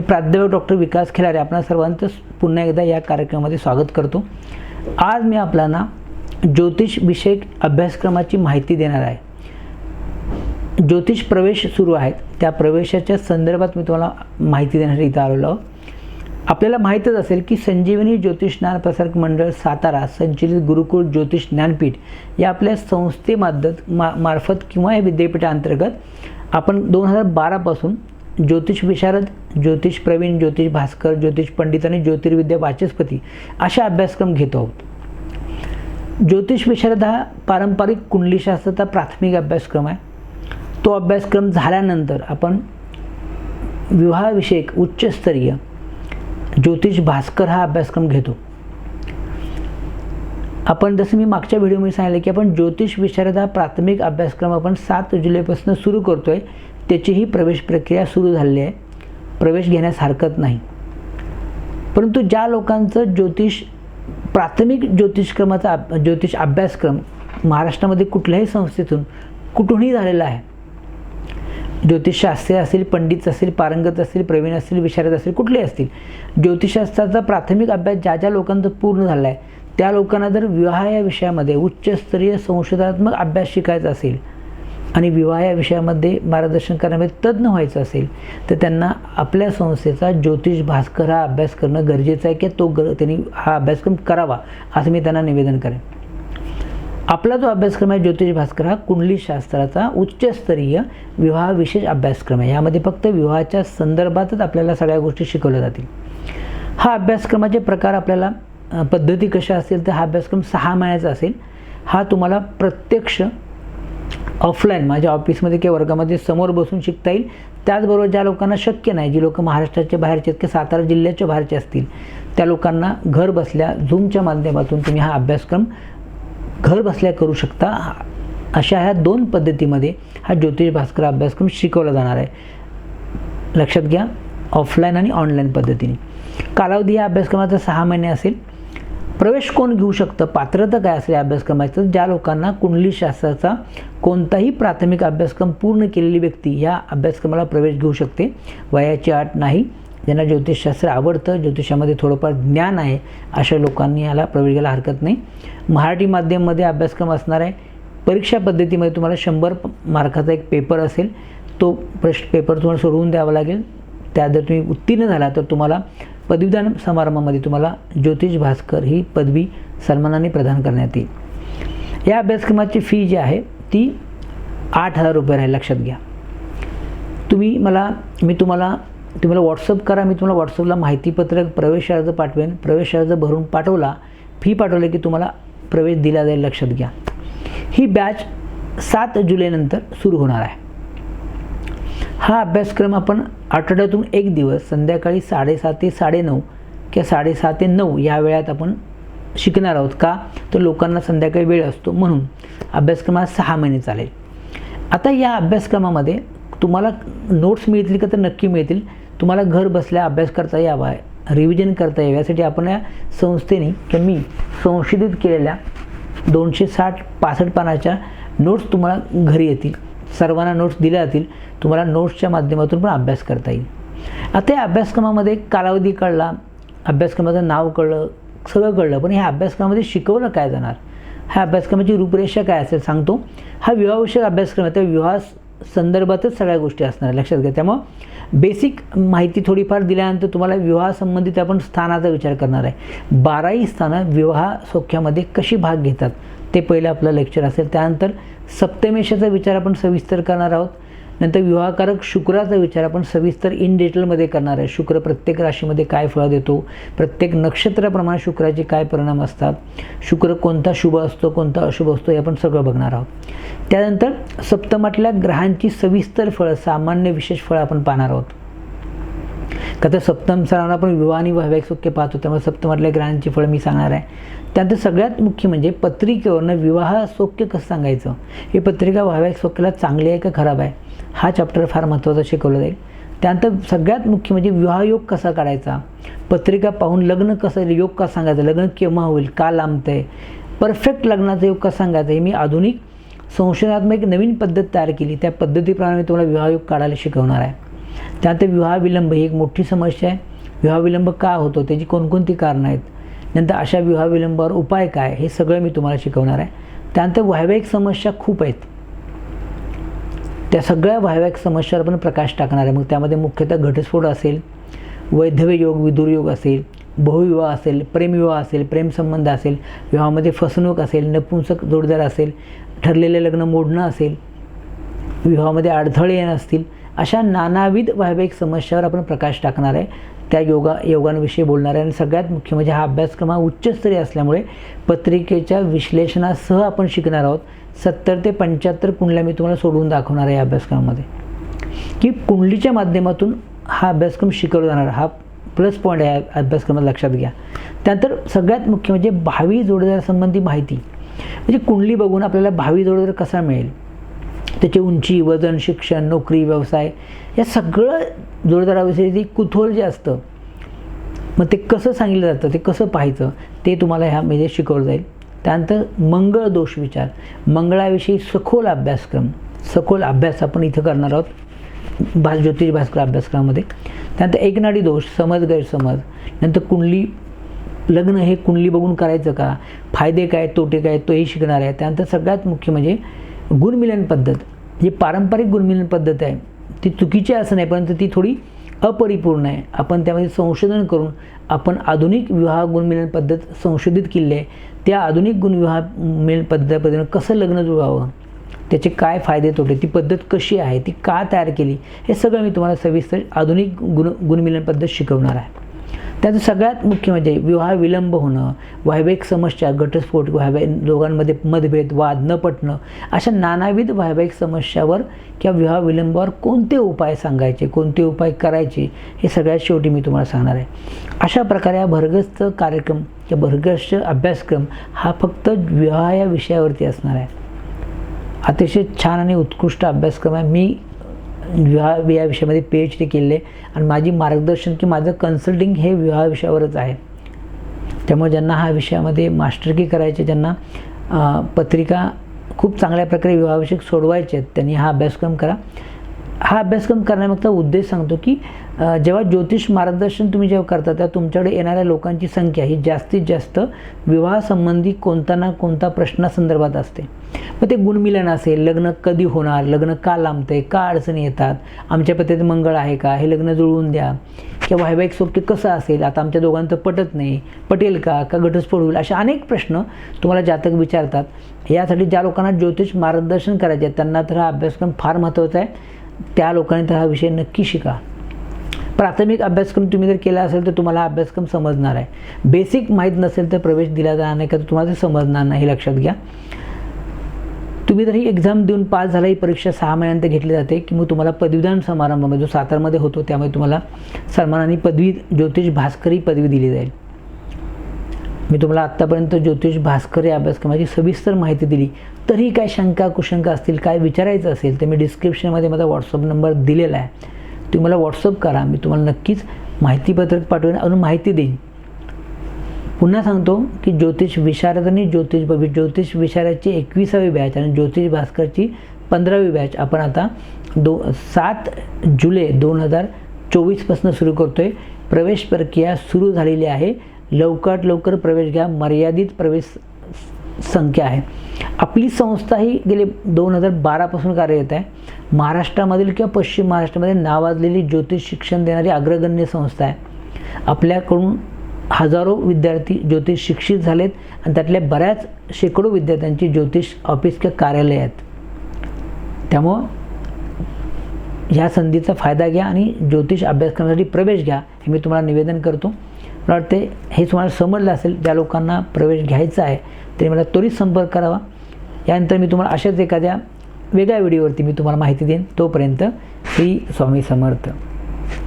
प्राध्यापक डॉक्टर विकास खिलारे आपणा सर्वांचं पुन्हा एकदा या कार्यक्रमामध्ये स्वागत करतो. आज मी आपल्याला ज्योतिष विषयक अभ्यासक्रमाची माहिती देणार आहे. ज्योतिष प्रवेश सुरू आहेत. त्या प्रवेशाच्या संदर्भात मी तुम्हाला माहिती देण्यासाठी इथं आलेलो आहोत. आपल्याला माहीतच असेल की संजीवनी ज्योतिष ज्ञान प्रसारक मंडळ सातारा संचलित गुरुकुळ ज्योतिष ज्ञानपीठ या आपल्या संस्थेमार्फत मा मार्फत किंवा या विद्यापीठाअंतर्गत आपण दोन हजार बारापासून ज्योतिष विशारद ज्योतिष प्रवीण ज्योतिष भास्कर ज्योतिष पंडित आणि ज्योतिर्विद्या वाचस्पती अशा अभ्यासक्रम घेतो आहोत. ज्योतिष विशारद हा पारंपरिक कुंडलीशास्त्राचा प्राथमिक अभ्यासक्रम आहे. तो अभ्यासक्रम झाल्यानंतर आपण विवाहविषयक उच्चस्तरीय ज्योतिष भास्कर हा अभ्यासक्रम घेतो. आपण जसं मी मागच्या व्हिडिओमध्ये सांगितलं की आपण ज्योतिष विशारद हा प्राथमिक अभ्यासक्रम आपण सात जुलैपासून सुरू करतो आहे त्याचीही प्रवेश प्रक्रिया सुरू झालेली आहे. प्रवेश घेण्यास हरकत नाही. परंतु ज्या लोकांचं ज्योतिष प्राथमिक ज्योतिषक्रमाचा ज्योतिष अभ्यासक्रम महाराष्ट्रामध्ये कुठल्याही संस्थेतून कुठूनही झालेला आहे. ज्योतिषशास्त्रीय असतील पंडित असतील पारंगत असतील प्रवीण असतील विशारद असतील कुठलेही असतील ज्योतिषशास्त्राचा प्राथमिक अभ्यास ज्या ज्या लोकांचा पूर्ण झाला आहे त्या लोकांना जर विवाह या विषयामध्ये उच्चस्तरीय संशोधनात्मक अभ्यास शिकायचा असेल आणि विवाह या विषयामध्ये मार्गदर्शन करण्यामध्ये तज्ज्ञ व्हायचं असेल तर त्यांना आपल्या संस्थेचा ज्योतिष भास्कर हा अभ्यास करणं गरजेचं आहे की तो गर त्यांनी हा अभ्यासक्रम करावा असं मी त्यांना निवेदन करेन. आपला जो अभ्यासक्रम आहे ज्योतिष भास्कर हा कुंडलीशास्त्राचा उच्चस्तरीय विवाह विशेष अभ्यासक्रम आहे. यामध्ये फक्त विवाहाच्या संदर्भातच आपल्याला सगळ्या गोष्टी शिकवल्या जातील. हा अभ्यासक्रमाचे प्रकार आपल्याला पद्धती कशा असतील तर हा अभ्यासक्रम सहा महिन्याचा असेल. हा तुम्हाला प्रत्यक्ष ऑफलाईन माझ्या ऑफिसमध्ये किंवा वर्गामध्ये समोर बसून शिकता येईल. त्याचबरोबर ज्या लोकांना शक्य नाही जी लोकं महाराष्ट्राच्या बाहेरचे आहेत किंवा सातारा जिल्ह्याच्या बाहेरचे असतील त्या लोकांना घर बसल्या झूमच्या माध्यमातून तुम्ही हा अभ्यासक्रम घर बसल्या करू शकता. अशा ह्या दोन पद्धतीमध्ये हा ज्योतिष भास्कर अभ्यासक्रम शिकवला जाणार आहे. लक्षात घ्या ऑफलाईन आणि ऑनलाईन पद्धतीने. कालावधी या अभ्यासक्रमाचा सहा महिने असेल. प्रवेश कोण घेऊ शकतं? पात्रता काय असेल अभ्यासक्रमाचं? ज्या लोकांना कुंडली शास्त्राचा कोणताही प्राथमिक अभ्यासक्रम पूर्ण केलेली व्यक्ती या अभ्यासक्रमाला प्रवेश घेऊ शकते. वयाची आठ नाही. ज्यांना ज्योतिषशास्त्र आवडतं ज्योतिषामध्ये थोडंफार ज्ञान आहे अशा लोकांनी याला प्रवेश घ्यायला हरकत नाही. मराठी माध्यममध्ये अभ्यासक्रम असणार आहे. परीक्षा पद्धतीमध्ये तुम्हाला शंभर मार्काचा एक पेपर असेल. तो प्रश्न पेपर तुम्हाला सोडवून द्यावा लागेल. त्यात जर तुम्ही उत्तीर्ण झाला तर तुम्हाला पदवीदान समारंभामध्ये तुम्हाला ज्योतिष भास्कर ही पदवी सन्मानाने प्रदान करण्यात येईल. या अभ्यासक्रमाची फी जी आहे ती आठ हजार रुपये राहील. लक्षात घ्या. तुम्ही मला मी तुम्हाला तुम्हाला व्हॉट्सअप करा. मी तुम्हाला व्हॉट्सअपला माहितीपत्रक प्रवेश अर्ज पाठवेन. प्रवेश अर्ज भरून पाठवला फी पाठवली की तुम्हाला प्रवेश दिला जाईल. लक्षात घ्या. ही बॅच सात जुलैनंतर सुरू होणार आहे. हा अभ्यासक्रम आपण आठवड्यातून एक दिवस संध्याकाळी साडेसात ते साडेनऊ किंवा साडेसहा ते नऊ या वेळात आपण शिकणार आहोत का? तर लोकांना संध्याकाळी वेळ असतो म्हणून अभ्यासक्रमात सहा महिने चालेल. आता या अभ्यासक्रमामध्ये तुम्हाला नोट्स मिळतील का? तर नक्की मिळतील. तुम्हाला घर बसल्या अभ्यास करता यावा रिव्हिजन करता यावं. यासाठी आपण या संस्थेने किंवा मी संशोधित केलेल्या दोनशे साठ पासष्ट पानाच्या नोट्स तुम्हाला घरी येतील. सर्वांना नोट्स दिल्या जातील. तुम्हाला नोट्सच्या माध्यमातून पण अभ्यास करता येईल. आता या अभ्यासक्रमामध्ये कालावधी कळला. अभ्यासक्रमाचं नाव कळलं सगळं कळलं. पण ह्या अभ्यासक्रमामध्ये शिकवलं काय जाणार? ह्या अभ्यासक्रमाची रूपरेषा काय असेल सांगतो. हा विवाहविषयक अभ्यासक्रम आहे. त्या विवाह संदर्भातच सगळ्या गोष्टी असणार लक्षात घ्या. त्यामुळं बेसिक माहिती थोडीफार दिल्यानंतर तुम्हाला विवाहासंबंधित आपण स्थानाचा विचार करणार आहे. बाराही स्थानं विवाह सौख्यामध्ये कशी भाग घेतात ते पहिलं आपलं लेक्चर असेल. त्यानंतर सप्तमेशाचा विचार आपण सविस्तर करणार आहोत. नंतर विवाहकारक शुक्राचा विचार आपण सविस्तर इन डिटेलमध्ये करणार आहे. शुक्र प्रत्येक राशीमध्ये काय फळं देतो? प्रत्येक नक्षत्राप्रमाणे शुक्राचे काय परिणाम असतात? शुक्र कोणता शुभ असतो कोणता अशुभ असतो हे आपण सगळं बघणार आहोत. त्यानंतर सप्तमातल्या ग्रहांची सविस्तर फळं सामान्य विशेष फळं आपण पाहणार आहोत. का तर सप्तम सणाला आपण विवाह आणि वैवाहिक सौख्य पाहतो त्यामुळे सप्तमातल्या ग्रहांची फळं मी सांगणार आहे. त्यानंतर सगळ्यात मुख्य म्हणजे पत्रिकेवरनं विवाह सौख्य कसं सांगायचं? ही पत्रिका वैवाहिक सौख्याला चांगली आहे का खराब आहे? हा चॅप्टर फार महत्त्वाचा शिकवला जाईल. त्यानंतर सगळ्यात मुख्य म्हणजे विवाहयोग कसा काढायचा? पत्रिका पाहून लग्न कसं योग का सांगायचं? लग्न केव्हा होईल? का लांबतं आहे परफेक्ट लग्नाचा योग कसा सांगायचा? हे मी आधुनिक संशोधनात्मक नवीन पद्धत तयार केली. त्या पद्धतीप्रमाणे मी तुम्हाला विवाहयोग काढायला शिकवणार आहे. त्यानंतर विवाह विलंब ही एक मोठी समस्या आहे. विवाह विलंब का होतो? त्याची कोणकोणती कारणं आहेत? नंतर अशा विवाह विलंबावर उपाय काय? हे सगळं मी तुम्हाला शिकवणार आहे. त्यानंतर वैवाहिक समस्या खूप आहेत. त्या सगळ्या वैवाहिक समस्यावर आपण प्रकाश टाकणार आहे. मग त्यामध्ये मुख्यतः घटस्फोट असेल वैधव्य योग विदुरयोग असेल बहुविवाह असेल प्रेमविवाह असेल प्रेमसंबंध असेल विवाहामध्ये फसवणूक असेल नपुंसक जोडदार असेल ठरलेले लग्न मोडणं असेल विवाहामध्ये अडथळे येणं असतील अशा नानाविध वैवाहिक समस्यावर आपण प्रकाश टाकणार आहे. त्या योगा योगांविषयी बोलणार आहे आणि सगळ्यात मुख्य म्हणजे हा अभ्यासक्रम हा उच्चस्तरीय असल्यामुळे पत्रिकेच्या विश्लेषणासह आपण शिकणार आहोत. सत्तर ते पंच्याहत्तर कुंडल्या मी तुम्हाला सोडवून दाखवणार आहे या अभ्यासक्रमामध्ये. की कुंडलीच्या माध्यमातून हा अभ्यासक्रम शिकवला जाणार. हा प्लस पॉईंट आहे अभ्यासक्रमात लक्षात घ्या. त्यानंतर सगळ्यात मुख्य म्हणजे भावी जोडदारासंबंधी माहिती. म्हणजे कुंडली बघून आपल्याला भावी जोडदार कसा मिळेल? त्याची उंची वजन शिक्षण नोकरी व्यवसाय या सगळं जोडदाराविषयी कुतूहल जे असतं मग ते कसं सांगितलं जातं ते कसं पाहायचं ते तुम्हाला ह्या म्हणजे शिकवलं जाईल. त्यानंतर मंगळ दोष विचार. मंगळाविषयी सखोल अभ्यासक्रम. सखोल अभ्यास आपण इथं करणार आहोत. भा ज्योतिष भास्कर अभ्यासक्रमामध्ये. त्यानंतर एकनाडी दोष समज गैरसमज. नंतर कुंडली लग्न हे कुंडली बघून करायचं का? फायदे काय तोटे काय तोही शिकणार आहे. त्यानंतर सगळ्यात मुख्य म्हणजे गुणमिलन पद्धत. जी पारंपरिक गुणमिलन पद्धत आहे ती चुकीची असं नाही परंतु ती थोडी अपरिपूर्ण आहे. आपण त्यामध्ये संशोधन करून आपण आधुनिक विवाह गुणमिलन पद्धत संशोधित केली आहे त्या आधुनिक गुणविवाह मिलन पद्धतीनं कसं लग्न जुळवावं? त्याचे काय फायदे तोटे? ती पद्धत कशी आहे? ती का तयार केली? हे सगळं मी तुम्हाला सविस्तर आधुनिक गुण गुणमिलन पद्धत शिकवणार आहे. त्याचं सगळ्यात मुख्य म्हणजे विवाह विलंब होणं वैवाहिक समस्या घटस्फोट वैवाहिक दोघांमध्ये मतभेद वाद न पटणं अशा नानाविध वैवाहिक समस्यावर किंवा विवाह विलंबावर कोणते उपाय सांगायचे कोणते उपाय करायचे हे सगळ्यात शेवटी मी तुम्हाला सांगणार आहे. अशा प्रकारे हा भरगस्त कार्यक्रम किंवा भरगस्त अभ्यासक्रम हा फक्त विवाह या विषयावरती असणार आहे. अतिशय छान आणि उत्कृष्ट अभ्यासक्रम आहे. मी विवाह या विषयामध्ये पी एच डी केले आणि माझी मार्गदर्शन की माझं कन्सल्टिंग हे विवाह विषयावरच आहे. त्यामुळे ज्यांना हा विषयामध्ये मास्टरकी करायचे ज्यांना पत्रिका खूप चांगल्या प्रकारे विवाहाविषयक सोडवायचे आहेत त्यांनी हा अभ्यासक्रम करा. हा अभ्यासक्रम करण्यामागचा उद्देश सांगतो की जेव्हा ज्योतिष मार्गदर्शन तुम्ही जेव्हा करता तेव्हा तुमच्याकडे येणाऱ्या लोकांची संख्या ही जास्तीत जास्त विवाहासंबंधी कोणता ना कोणता प्रश्नासंदर्भात असते. मग ते गुणमिलन असेल लग्न कधी होणार लग्न का लांबते का अडचणी येतात आमच्या पद्धतीत मंगळ आहे का हे लग्न जुळवून द्या किंवा वैवाहिक सोबती कसं असेल आता आमच्या दोघांचं पटत नाही पटेल का का घटस्फोट होईल अशा अनेक प्रश्न तुम्हाला जातक विचारतात. यासाठी ज्या लोकांना ज्योतिष मार्गदर्शन करायचे त्यांना तर हा अभ्यासक्रम फार महत्त्वाचा आहे. त्या लोकांनी तर हा विषय नक्की शिका. प्राथमिक अभ्यासक्रम तुम्ही जर केला असेल तर तुम्हाला अभ्यासक्रम समजणार आहे. बेसिक माहीत नसेल तर प्रवेश दिला जाणार नाही का तर तुम्हाला ते समजणार नाही लक्षात घ्या. तुम्ही जर ही एक्झाम देऊन पास झाला ही परीक्षा सहा महिन्यानंतर घेतली जाते की मग तुम्हाला पदवीदान समारंभामध्ये म्हणजे जो सातारमध्ये होतो त्यामुळे तुम्हाला सन्मानाने पदवी ज्योतिष भास्करी पदवी दिली जाईल. मी तुम्हाला आत्तापर्यंत ज्योतिष भास्कर या अभ्यासक्रमाची सविस्तर माहिती दिली. तरी काय शंका कुशंका असतील काय विचारायचं असेल तर मी डिस्क्रिप्शनमध्ये माझा व्हॉट्सअप नंबर दिलेला आहे. तुम्ही मला व्हॉट्सअप करा मी तुम्हाला नक्कीच माहितीपत्रक पाठवेन अजून माहिती देईन. पुन्हा सांगतो की ज्योतिष विशारद आणि ज्योतिष भवि ज्योतिष विशारदची एकविसावी बॅच आणि ज्योतिष भास्करची पंधरावी बॅच आपण आता दो सात जुलै दोन हजार चोवीसपासून सुरू करतो आहे प्रवेश प्रक्रिया सुरू झालेली आहे. लवकरात लवकर प्रवेश घ्या. मर्यादित प्रवेश संख्या आहे. आपली संस्था ही गेले दोन हजार बारापासून कार्यरत आहे. महाराष्ट्रामधील किंवा पश्चिम महाराष्ट्रामध्ये नावाजलेली ज्योतिष शिक्षण देणारी अग्रगण्य संस्था आहे. आपल्याकडून हजारो विद्यार्थी ज्योतिष शिक्षित झालेत आणि त्यातल्या बऱ्याच शेकडो विद्यार्थ्यांची ज्योतिष ऑफिस किंवा कार्यालय आहेत. त्यामुळं ह्या संधीचा फायदा घ्या आणि ज्योतिष अभ्यासक्रमासाठी प्रवेश घ्या हे मी तुम्हाला निवेदन करतो. मला वाटते हे तुम्हाला समजलं असेल ज्या लोकांना प्रवेश घ्यायचा आहे तरी मला त्वरित संपर्क करावा. यानंतर मी तुम्हाला अशाच एखाद्या वेगळ्या व्हिडिओवरती मी तुम्हाला माहिती देईन. तोपर्यंत श्री स्वामी समर्थ.